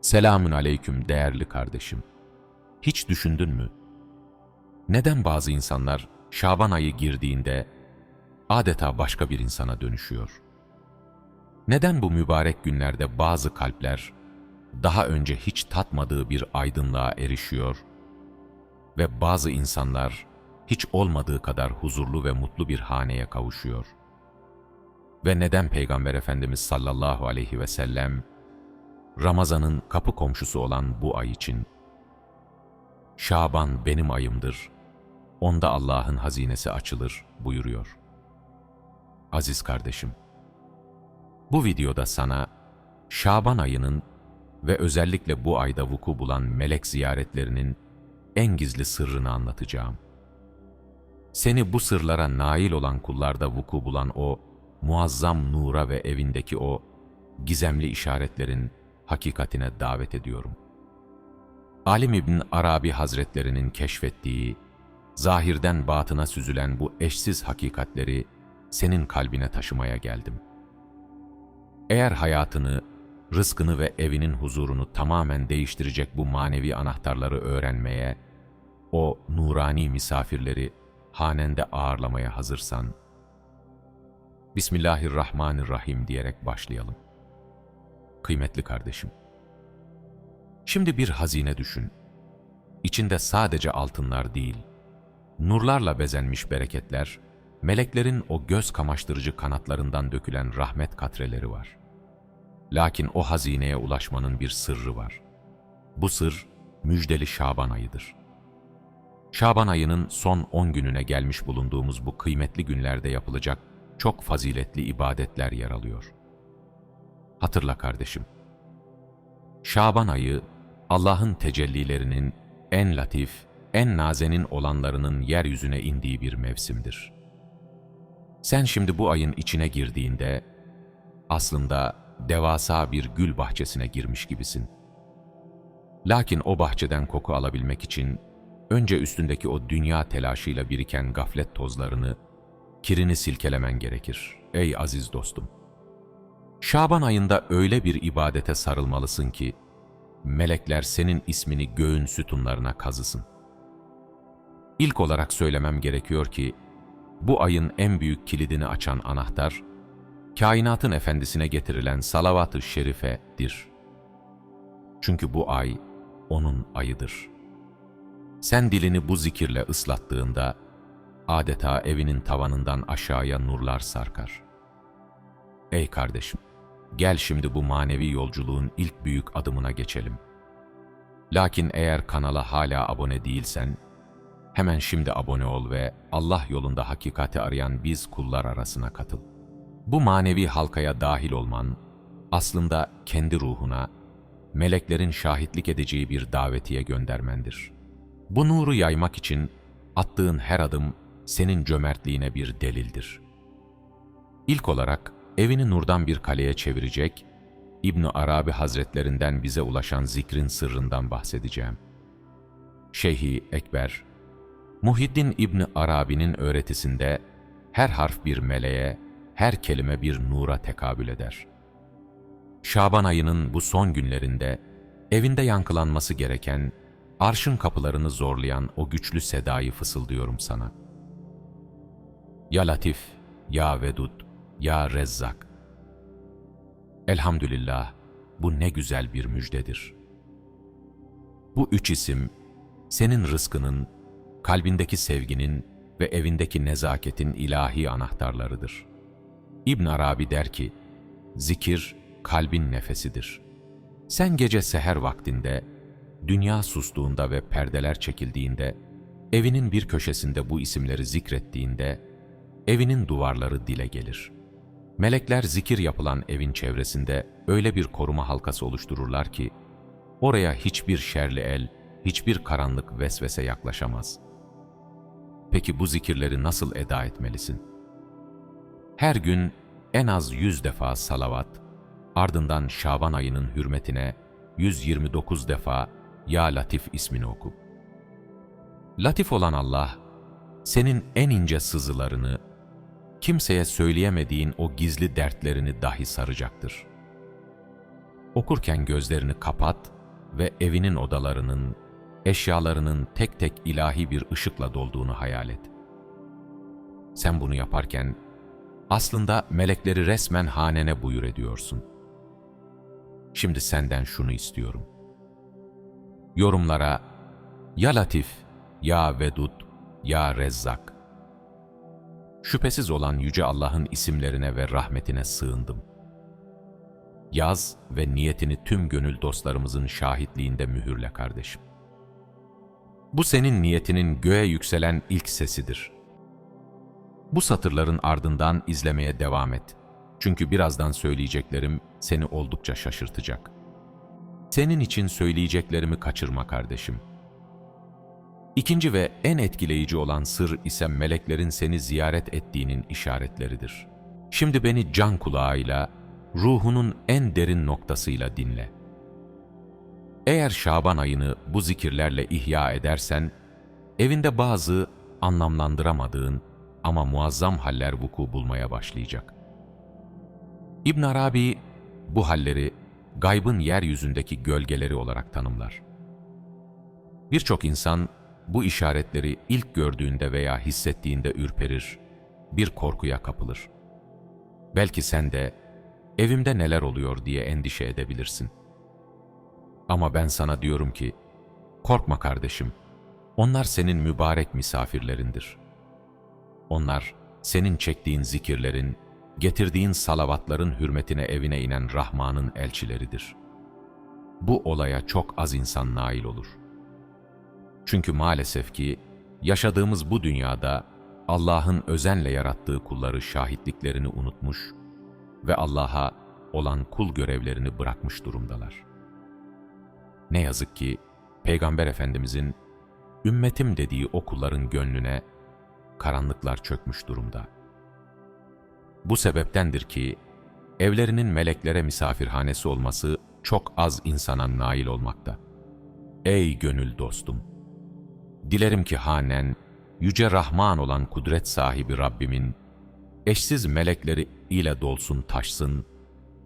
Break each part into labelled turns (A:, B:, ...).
A: Selamün aleyküm değerli kardeşim. Hiç düşündün mü? Neden bazı insanlar Şaban ayı girdiğinde adeta başka bir insana dönüşüyor? Neden bu mübarek günlerde bazı kalpler daha önce hiç tatmadığı bir aydınlığa erişiyor ve bazı insanlar hiç olmadığı kadar huzurlu ve mutlu bir haneye kavuşuyor? Ve neden Peygamber Efendimiz sallallahu aleyhi ve sellem Ramazan'ın kapı komşusu olan bu ay için Şaban benim ayımdır. Onda Allah'ın hazinesi açılır buyuruyor. Aziz kardeşim, bu videoda sana Şaban ayının ve özellikle bu ayda vuku bulan melek ziyaretlerinin en gizli sırrını anlatacağım. Seni bu sırlara nail olan kullarda vuku bulan o muazzam nura ve evindeki o gizemli işaretlerin hakikatine davet ediyorum. Alim İbn Arabi Hazretlerinin keşfettiği, zahirden batına süzülen bu eşsiz hakikatleri senin kalbine taşımaya geldim. Eğer hayatını, rızkını ve evinin huzurunu tamamen değiştirecek bu manevi anahtarları öğrenmeye, o nurani misafirleri hanende ağırlamaya hazırsan, Bismillahirrahmanirrahim diyerek başlayalım. Kıymetli kardeşim, şimdi bir hazine düşün. İçinde sadece altınlar değil, nurlarla bezenmiş bereketler, meleklerin o göz kamaştırıcı kanatlarından dökülen rahmet katreleri var. Lakin o hazineye ulaşmanın bir sırrı var. Bu sır, müjdeli Şaban ayıdır. Şaban ayının son 10 gününe gelmiş bulunduğumuz bu kıymetli günlerde yapılacak çok faziletli ibadetler yer alıyor. Hatırla kardeşim. Şaban ayı, Allah'ın tecellilerinin en latif, en nazenin olanlarının yeryüzüne indiği bir mevsimdir. Sen şimdi bu ayın içine girdiğinde, aslında devasa bir gül bahçesine girmiş gibisin. Lakin o bahçeden koku alabilmek için, önce üstündeki o dünya telaşıyla biriken gaflet tozlarını, kirini silkelemen gerekir, ey aziz dostum. Şaban ayında öyle bir ibadete sarılmalısın ki, melekler senin ismini göğün sütunlarına kazısın. İlk olarak söylemem gerekiyor ki, bu ayın en büyük kilidini açan anahtar, kainatın efendisine getirilen salavat-ı şerifedir. Çünkü bu ay, onun ayıdır. Sen dilini bu zikirle ıslattığında, adeta evinin tavanından aşağıya nurlar sarkar. Ey kardeşim! Gel şimdi bu manevi yolculuğun ilk büyük adımına geçelim. Lakin eğer kanala hala abone değilsen, hemen şimdi abone ol ve Allah yolunda hakikati arayan biz kullar arasına katıl. Bu manevi halkaya dahil olman, aslında kendi ruhuna, meleklerin şahitlik edeceği bir davetiye göndermendir. Bu nuru yaymak için attığın her adım senin cömertliğine bir delildir. İlk olarak evini nurdan bir kaleye çevirecek, İbn Arabi Hazretlerinden bize ulaşan zikrin sırrından bahsedeceğim. Şeyhi Ekber, Muhiddin İbn Arabi'nin öğretisinde her harf bir meleğe, her kelime bir nura tekabül eder. Şaban ayının bu son günlerinde evinde yankılanması gereken, arşın kapılarını zorlayan o güçlü sedayı fısıldıyorum sana. Ya Latif, Ya Vedud, Ya Rezzak. Elhamdülillah, bu ne güzel bir müjdedir. Bu üç isim, senin rızkının, kalbindeki sevginin ve evindeki nezaketin ilahi anahtarlarıdır. İbn Arabi der ki, zikir kalbin nefesidir. Sen gece seher vaktinde, dünya sustuğunda ve perdeler çekildiğinde, evinin bir köşesinde bu isimleri zikrettiğinde, evinin duvarları dile gelir. Melekler zikir yapılan evin çevresinde öyle bir koruma halkası oluştururlar ki, oraya hiçbir şerli el, hiçbir karanlık vesvese yaklaşamaz. Peki bu zikirleri nasıl eda etmelisin? Her gün en az yüz defa salavat, ardından Şaban ayının hürmetine 129 defa Ya Latif ismini oku. Latif olan Allah, senin en ince sızılarını, kimseye söyleyemediğin o gizli dertlerini dahi saracaktır. Okurken gözlerini kapat ve evinin odalarının, eşyalarının tek tek ilahi bir ışıkla dolduğunu hayal et. Sen bunu yaparken aslında melekleri resmen hanene buyur ediyorsun. Şimdi senden şunu istiyorum. Yorumlara ya Latif, ya Vedud, ya Rezzak. Şüphesiz olan Yüce Allah'ın isimlerine ve rahmetine sığındım. Yaz ve niyetini tüm gönül dostlarımızın şahitliğinde mühürle kardeşim. Bu senin niyetinin göğe yükselen ilk sesidir. Bu satırların ardından izlemeye devam et. Çünkü birazdan söyleyeceklerim seni oldukça şaşırtacak. Senin için söyleyeceklerimi kaçırma kardeşim. İkinci ve en etkileyici olan sır ise meleklerin seni ziyaret ettiğinin işaretleridir. Şimdi beni can kulağıyla, ruhunun en derin noktasıyla dinle. Eğer Şaban ayını bu zikirlerle ihya edersen, evinde bazı anlamlandıramadığın ama muazzam haller vuku bulmaya başlayacak. İbn Arabi bu halleri gaybın yeryüzündeki gölgeleri olarak tanımlar. Birçok insan bu işaretleri ilk gördüğünde veya hissettiğinde ürperir, bir korkuya kapılır. Belki sen de evimde neler oluyor diye endişe edebilirsin. Ama ben sana diyorum ki, korkma kardeşim, onlar senin mübarek misafirlerindir. Onlar, senin çektiğin zikirlerin, getirdiğin salavatların hürmetine evine inen Rahman'ın elçileridir. Bu olaya çok az insan nail olur. Çünkü maalesef ki, yaşadığımız bu dünyada Allah'ın özenle yarattığı kulları şahitliklerini unutmuş ve Allah'a olan kul görevlerini bırakmış durumdalar. Ne yazık ki Peygamber Efendimizin ümmetim dediği o kulların gönlüne karanlıklar çökmüş durumda. Bu sebeptendir ki evlerinin meleklere misafirhanesi olması çok az insana nail olmakta. Ey gönül dostum! Dilerim ki hanen, Yüce Rahman olan kudret sahibi Rabbimin, eşsiz melekleri ile dolsun taşsın,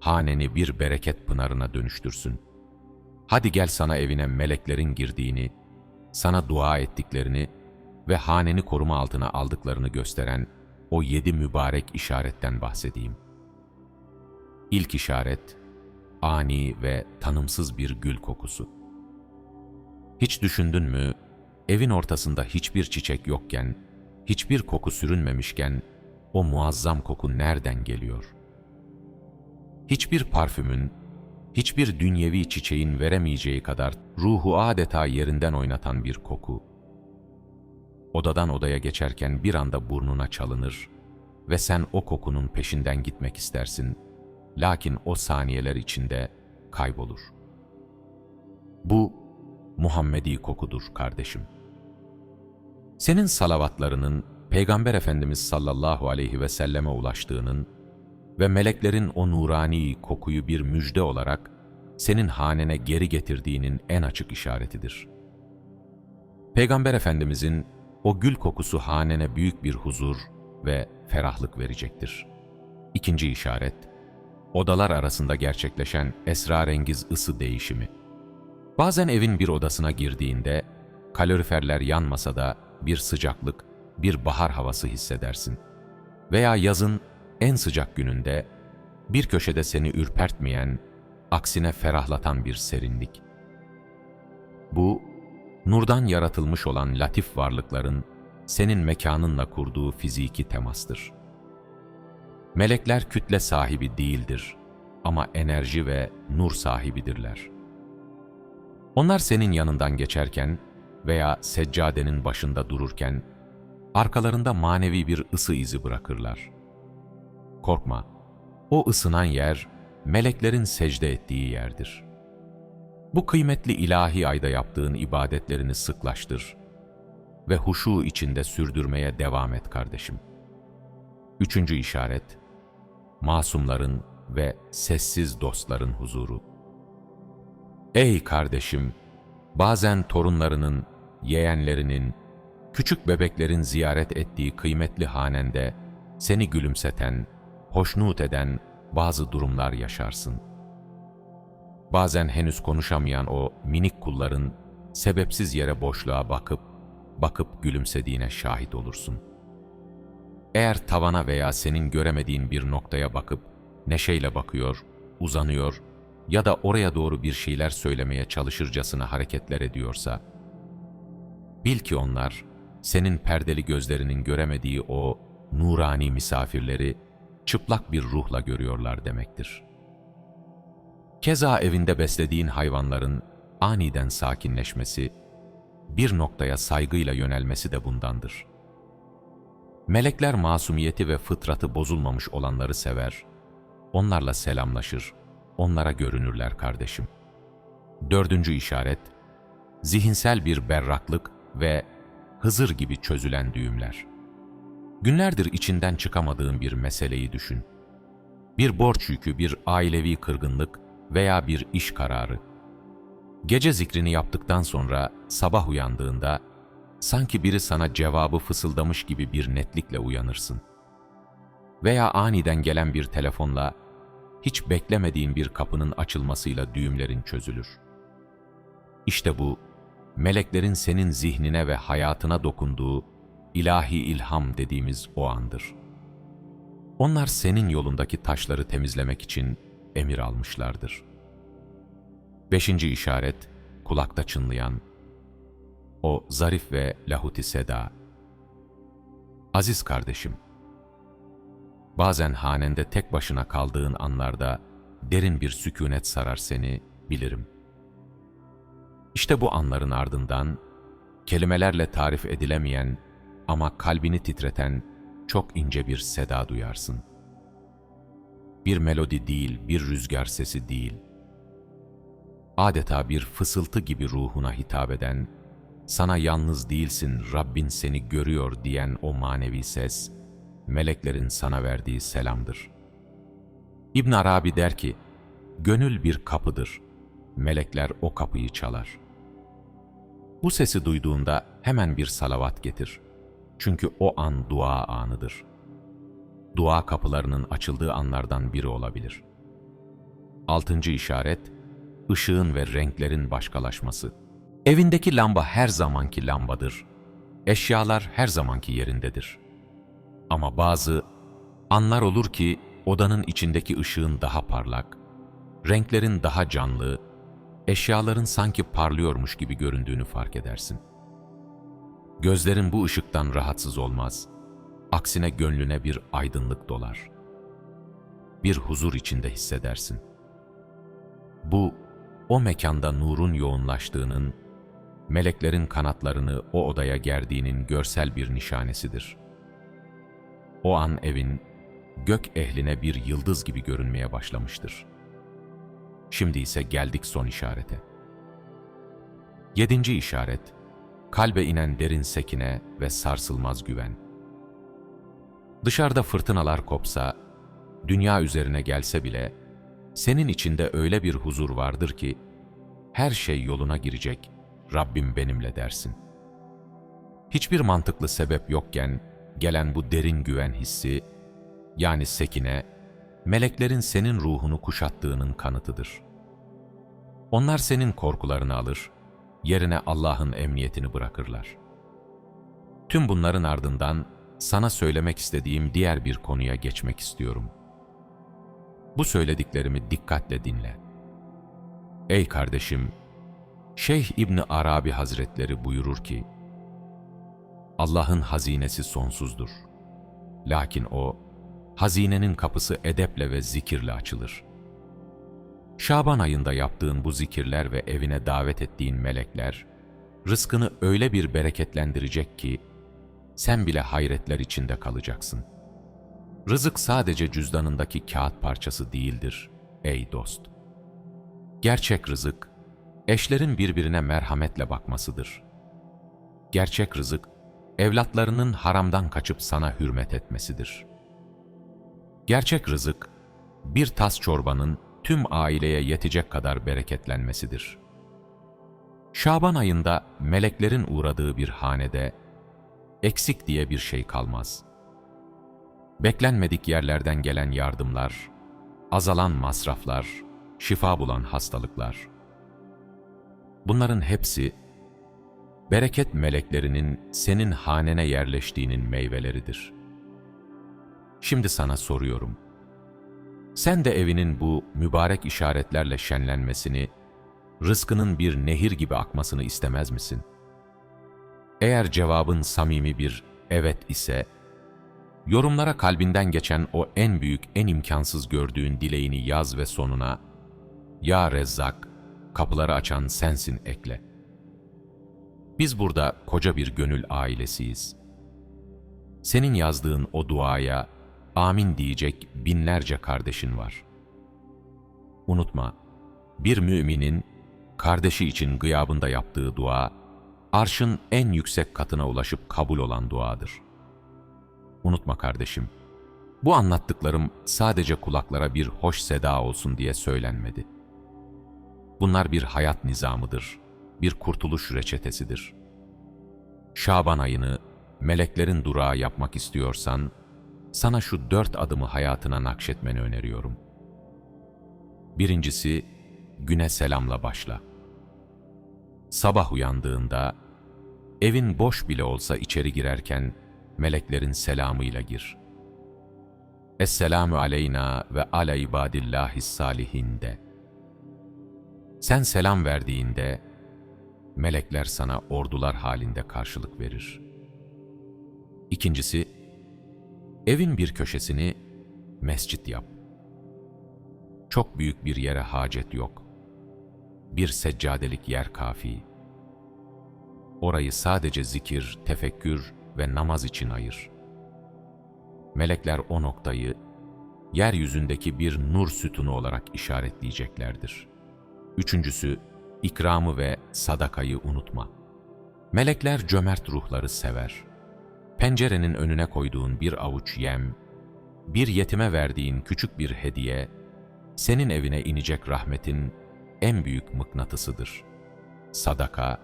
A: haneni bir bereket pınarına dönüştürsün. Hadi gel sana evine meleklerin girdiğini, sana dua ettiklerini ve haneni koruma altına aldıklarını gösteren o yedi mübarek işaretten bahsedeyim. İlk işaret, ani ve tanımsız bir gül kokusu. Hiç düşündün mü, evin ortasında hiçbir çiçek yokken, hiçbir koku sürünmemişken, o muazzam koku nereden geliyor? Hiçbir parfümün, hiçbir dünyevi çiçeğin veremeyeceği kadar ruhu adeta yerinden oynatan bir koku. Odadan odaya geçerken bir anda burnuna çalınır ve sen o kokunun peşinden gitmek istersin. Lakin o saniyeler içinde kaybolur. Bu Muhammedi kokudur kardeşim. Senin salavatlarının Peygamber Efendimiz sallallahu aleyhi ve selleme ulaştığının ve meleklerin o nurani kokuyu bir müjde olarak senin hanene geri getirdiğinin en açık işaretidir. Peygamber Efendimizin o gül kokusu hanene büyük bir huzur ve ferahlık verecektir. İkinci işaret, odalar arasında gerçekleşen esrarengiz ısı değişimi. Bazen evin bir odasına girdiğinde, kaloriferler yanmasa da bir sıcaklık, bir bahar havası hissedersin. Veya yazın en sıcak gününde bir köşede seni ürpertmeyen, aksine ferahlatan bir serinlik. Bu, nurdan yaratılmış olan latif varlıkların senin mekanınla kurduğu fiziki temastır. Melekler kütle sahibi değildir ama enerji ve nur sahibidirler. Onlar senin yanından geçerken veya seccadenin başında dururken, arkalarında manevi bir ısı izi bırakırlar. Korkma, o ısınan yer, meleklerin secde ettiği yerdir. Bu kıymetli ilahi ayda yaptığın ibadetlerini sıklaştır ve huşu içinde sürdürmeye devam et kardeşim. Üçüncü işaret, masumların ve sessiz dostların huzuru. Ey kardeşim, bazen torunlarının, yeğenlerinin, küçük bebeklerin ziyaret ettiği kıymetli hanende seni gülümseten, hoşnut eden bazı durumlar yaşarsın. Bazen henüz konuşamayan o minik kulların sebepsiz yere boşluğa bakıp, bakıp gülümsediğine şahit olursun. Eğer tavana veya senin göremediğin bir noktaya bakıp neşeyle bakıyor, uzanıyor ya da oraya doğru bir şeyler söylemeye çalışırcasına hareketler ediyorsa, bil ki onlar senin perdeli gözlerinin göremediği o nurani misafirleri çıplak bir ruhla görüyorlar demektir. Keza evinde beslediğin hayvanların aniden sakinleşmesi, bir noktaya saygıyla yönelmesi de bundandır. Melekler masumiyeti ve fıtratı bozulmamış olanları sever, onlarla selamlaşır, onlara görünürler kardeşim. Dördüncü işaret, zihinsel bir berraklık ve Hızır gibi çözülen düğümler. Günlerdir içinden çıkamadığın bir meseleyi düşün. Bir borç yükü, bir ailevi kırgınlık veya bir iş kararı. Gece zikrini yaptıktan sonra sabah uyandığında sanki biri sana cevabı fısıldamış gibi bir netlikle uyanırsın. Veya aniden gelen bir telefonla hiç beklemediğin bir kapının açılmasıyla düğümlerin çözülür. İşte bu meleklerin senin zihnine ve hayatına dokunduğu ilahi ilham dediğimiz o andır. Onlar senin yolundaki taşları temizlemek için emir almışlardır. Beşinci işaret, kulakta çınlayan, o zarif ve lahuti seda. Aziz kardeşim, bazen hanende tek başına kaldığın anlarda derin bir sükunet sarar seni, bilirim. İşte bu anların ardından, kelimelerle tarif edilemeyen ama kalbini titreten çok ince bir seda duyarsın. Bir melodi değil, bir rüzgar sesi değil. Adeta bir fısıltı gibi ruhuna hitap eden, sana yalnız değilsin, Rabbin seni görüyor diyen o manevi ses, meleklerin sana verdiği selamdır. İbn Arabi der ki, gönül bir kapıdır, melekler o kapıyı çalar. Bu sesi duyduğunda hemen bir salavat getir. Çünkü o an dua anıdır. Dua kapılarının açıldığı anlardan biri olabilir. Altıncı işaret, ışığın ve renklerin başkalaşması. Evindeki lamba her zamanki lambadır. Eşyalar her zamanki yerindedir. Ama bazı anlar olur ki odanın içindeki ışığın daha parlak, renklerin daha canlı, eşyaların sanki parlıyormuş gibi göründüğünü fark edersin. Gözlerin bu ışıktan rahatsız olmaz. Aksine gönlüne bir aydınlık dolar. Bir huzur içinde hissedersin. Bu, o mekanda nurun yoğunlaştığının, meleklerin kanatlarını o odaya gerdiğinin görsel bir nişanesidir. O an evin, gök ehline bir yıldız gibi görünmeye başlamıştır. Şimdi ise geldik son işarete. Yedinci işaret, kalbe inen derin sekine ve sarsılmaz güven. Dışarıda fırtınalar kopsa, dünya üzerine gelse bile, senin içinde öyle bir huzur vardır ki, her şey yoluna girecek, Rabbim benimle dersin. Hiçbir mantıklı sebep yokken gelen bu derin güven hissi, yani sekine, meleklerin senin ruhunu kuşattığının kanıtıdır. Onlar senin korkularını alır, yerine Allah'ın emniyetini bırakırlar. Tüm bunların ardından sana söylemek istediğim diğer bir konuya geçmek istiyorum. Bu söylediklerimi dikkatle dinle. Ey kardeşim, Şeyh İbni Arabi Hazretleri buyurur ki, Allah'ın hazinesi sonsuzdur. Lakin o, hazinenin kapısı edeple ve zikirle açılır. Şaban ayında yaptığın bu zikirler ve evine davet ettiğin melekler, rızkını öyle bir bereketlendirecek ki, sen bile hayretler içinde kalacaksın. Rızık sadece cüzdanındaki kağıt parçası değildir, ey dost. Gerçek rızık, eşlerin birbirine merhametle bakmasıdır. Gerçek rızık, evlatlarının haramdan kaçıp sana hürmet etmesidir. Gerçek rızık, bir tas çorbanın tüm aileye yetecek kadar bereketlenmesidir. Şaban ayında meleklerin uğradığı bir hanede eksik diye bir şey kalmaz. Beklenmedik yerlerden gelen yardımlar, azalan masraflar, şifa bulan hastalıklar. Bunların hepsi bereket meleklerinin senin hanene yerleştiğinin meyveleridir. Şimdi sana soruyorum. Sen de evinin bu mübarek işaretlerle şenlenmesini, rızkının bir nehir gibi akmasını istemez misin? Eğer cevabın samimi bir evet ise, yorumlara kalbinden geçen o en büyük, en imkansız gördüğün dileğini yaz ve sonuna, Ya Rezzak, kapıları açan sensin ekle. Biz burada koca bir gönül ailesiyiz. Senin yazdığın o duaya amin diyecek binlerce kardeşin var. Unutma, bir müminin kardeşi için gıyabında yaptığı dua, arşın en yüksek katına ulaşıp kabul olan duadır. Unutma kardeşim, bu anlattıklarım sadece kulaklara bir hoş seda olsun diye söylenmedi. Bunlar bir hayat nizamıdır, bir kurtuluş reçetesidir. Şaban ayını meleklerin durağı yapmak istiyorsan, sana şu dört adımı hayatına nakşetmeni öneriyorum. Birincisi, güne selamla başla. Sabah uyandığında, evin boş bile olsa içeri girerken, meleklerin selamıyla gir. Esselamu aleyna ve ala ibadillahis salihin de. Sen selam verdiğinde, melekler sana ordular halinde karşılık verir. İkincisi, evin bir köşesini mescit yap. Çok büyük bir yere hacet yok. Bir seccadelik yer kafi. Orayı sadece zikir, tefekkür ve namaz için ayır. Melekler o noktayı yeryüzündeki bir nur sütunu olarak işaretleyeceklerdir. Üçüncüsü, ikramı ve sadakayı unutma. Melekler cömert ruhları sever. Pencerenin önüne koyduğun bir avuç yem, bir yetime verdiğin küçük bir hediye, senin evine inecek rahmetin en büyük mıknatısıdır. Sadaka,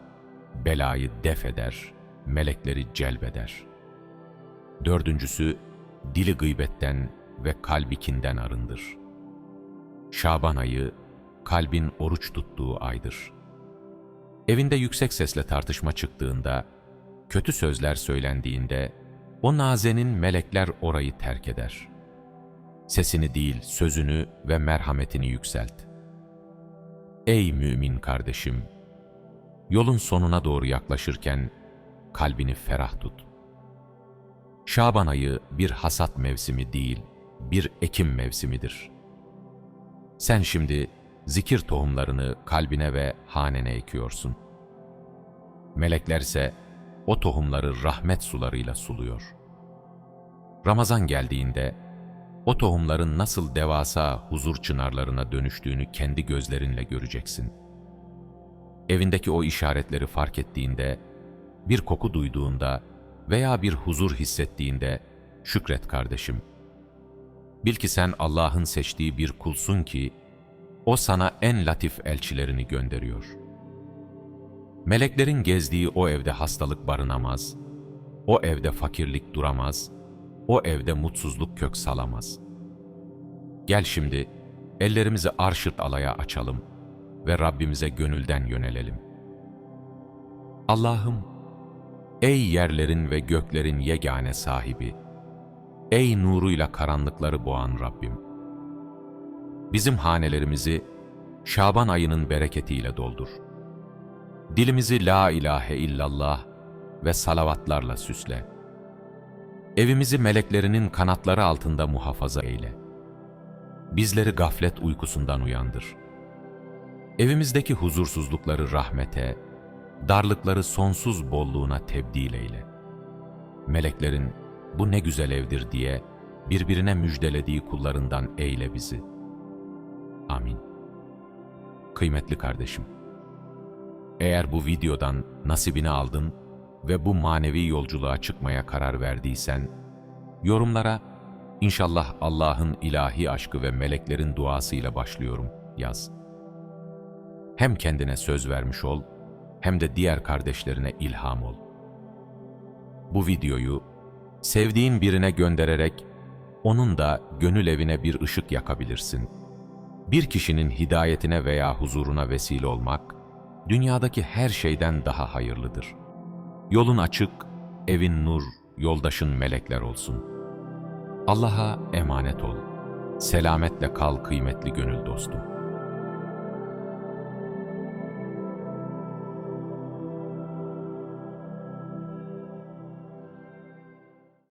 A: belayı def eder, melekleri celbeder. Dördüncüsü, dili gıybetten ve kalbi kinden arındır. Şaban ayı, kalbin oruç tuttuğu aydır. Evinde yüksek sesle tartışma çıktığında, kötü sözler söylendiğinde, o nazenin melekler orayı terk eder. Sesini değil, sözünü ve merhametini yükselt. Ey mümin kardeşim! Yolun sonuna doğru yaklaşırken, kalbini ferah tut. Şaban ayı bir hasat mevsimi değil, bir ekim mevsimidir. Sen şimdi zikir tohumlarını kalbine ve hanene ekiyorsun. Melekler ise o tohumları rahmet sularıyla suluyor. Ramazan geldiğinde o tohumların nasıl devasa huzur çınarlarına dönüştüğünü kendi gözlerinle göreceksin. Evindeki o işaretleri fark ettiğinde, bir koku duyduğunda veya bir huzur hissettiğinde şükret kardeşim. Bil ki sen Allah'ın seçtiği bir kulsun ki o sana en latif elçilerini gönderiyor. Meleklerin gezdiği o evde hastalık barınamaz, o evde fakirlik duramaz, o evde mutsuzluk kök salamaz. Gel şimdi ellerimizi arşırt alaya açalım ve Rabbimize gönülden yönelelim. Allah'ım, ey yerlerin ve göklerin yegane sahibi, ey nuruyla karanlıkları boğan Rabbim! bizim hanelerimizi Şaban ayının bereketiyle doldur. Dilimizi la ilahe illallah ve salavatlarla süsle. Evimizi meleklerinin kanatları altında muhafaza eyle. Bizleri gaflet uykusundan uyandır. Evimizdeki huzursuzlukları rahmete, darlıkları sonsuz bolluğuna tebdil eyle. Meleklerin bu ne güzel evdir diye birbirine müjdelediği kullarından eyle bizi.'' Amin. Kıymetli kardeşim, eğer bu videodan nasibini aldın ve bu manevi yolculuğa çıkmaya karar verdiysen, yorumlara İnşallah Allah'ın ilahi aşkı ve meleklerin duasıyla başlıyorum yaz. Hem kendine söz vermiş ol, hem de diğer kardeşlerine ilham ol. Bu videoyu sevdiğin birine göndererek onun da gönül evine bir ışık yakabilirsin.'' Bir kişinin hidayetine veya huzuruna vesile olmak, dünyadaki her şeyden daha hayırlıdır. Yolun açık, evin nur, yoldaşın melekler olsun. Allah'a emanet ol. Selametle kal kıymetli gönül dostum.